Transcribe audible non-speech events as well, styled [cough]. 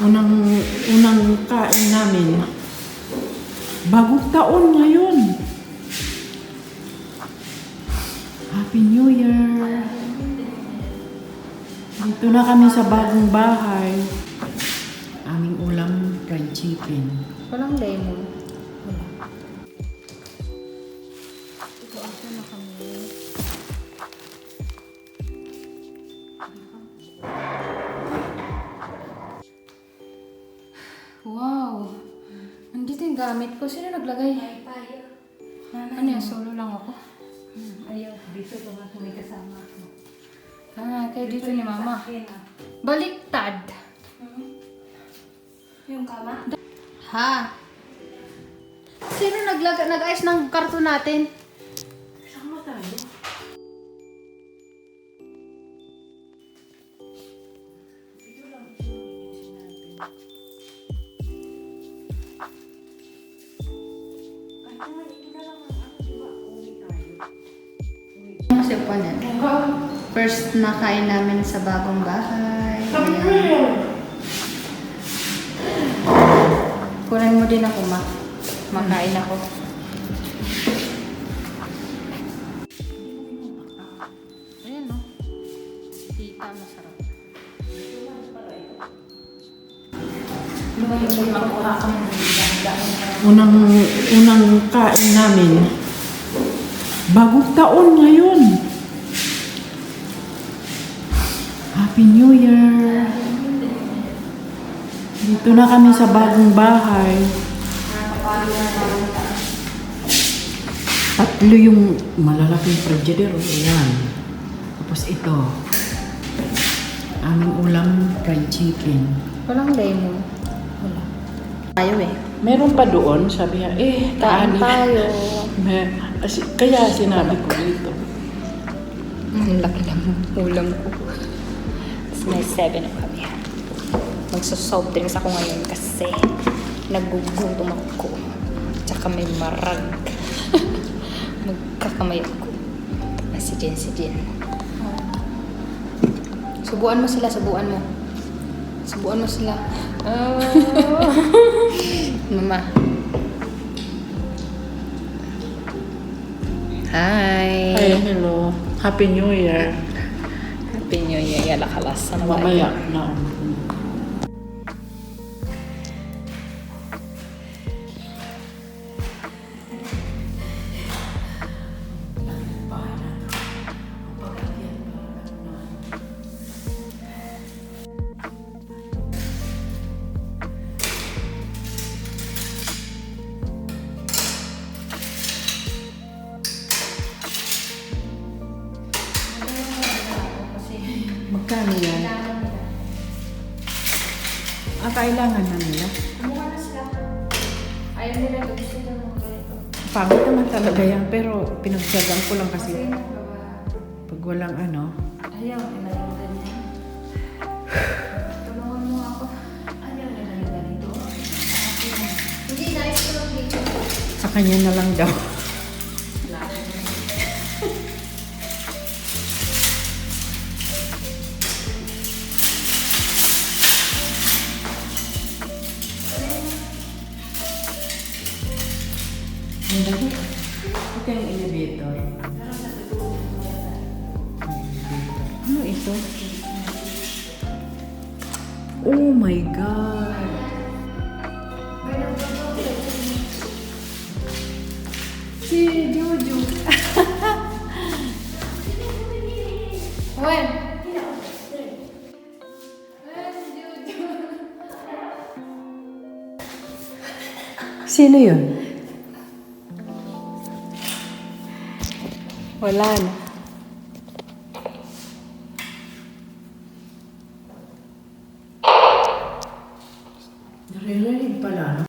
Unang, unang kain namin. Bagong taon ngayon. Happy New Year! Dito na kami sa bagong bahay. Aming ulam, fried chicken. Walang lemon. Wala. Ito ako na kami. Wow! Gamit ko. Sino naglagay? Ano yan? Solo lang ako. Ayaw, dito naman may kasama ako. Ah, kaya dito ni mama. Baliktad. Yung kama? Ha? Sino naglag nag-ayos ng karton natin? Ano siya pa niyan? First na kain namin sa bagong bahay. Ayan. Kunin mo din ako, ma. Makain ako. Ayan, no? Kita, masarap. Unang, unang kain namin. Bagong taon ngayon. Happy New Year! Dito na kami sa bagong bahay. Tatlo yung malalaking frigidaire. Ayan. Tapos ito. Aming ulam, fried chicken. Walang lemon. Tayo eh. Meron pa doon, sabi niya, eh, kaani. tayo. [laughs] Kaya sinabi ko dito. Ang laki ng ulam ko. Tapos may seven up kami. Magsasoft drinks ako ngayon kasi nagugutom ako. Tsaka may marag. [laughs] Magkakamay ako. Si Jen, si Jen. Subuan mo sila, subuan mo. Subuan mo sila. Oh. [laughs] Mama. Hi. Ay, hello. Happy New Year. Happy New Year. Yala kalas. Ano Mamaya na. Magkano yan? Ah, kailangan na nila. Kumuha na sila. Ayaw nila gusto nila mga ganito. Pangit naman talaga yan, pero pinagsagang ko lang kasi Kasi nagawa. pag walang ano. Ayaw nila yung ganyan. Tulungan mo ako. Ayaw nila yung ganito. Hindi, nais ko lang dito. Sa kanya na lang daw. Ito yung elevator. Ano ito? Oh my God! Si Jojo. [laughs] When? Sino yun? Wala na.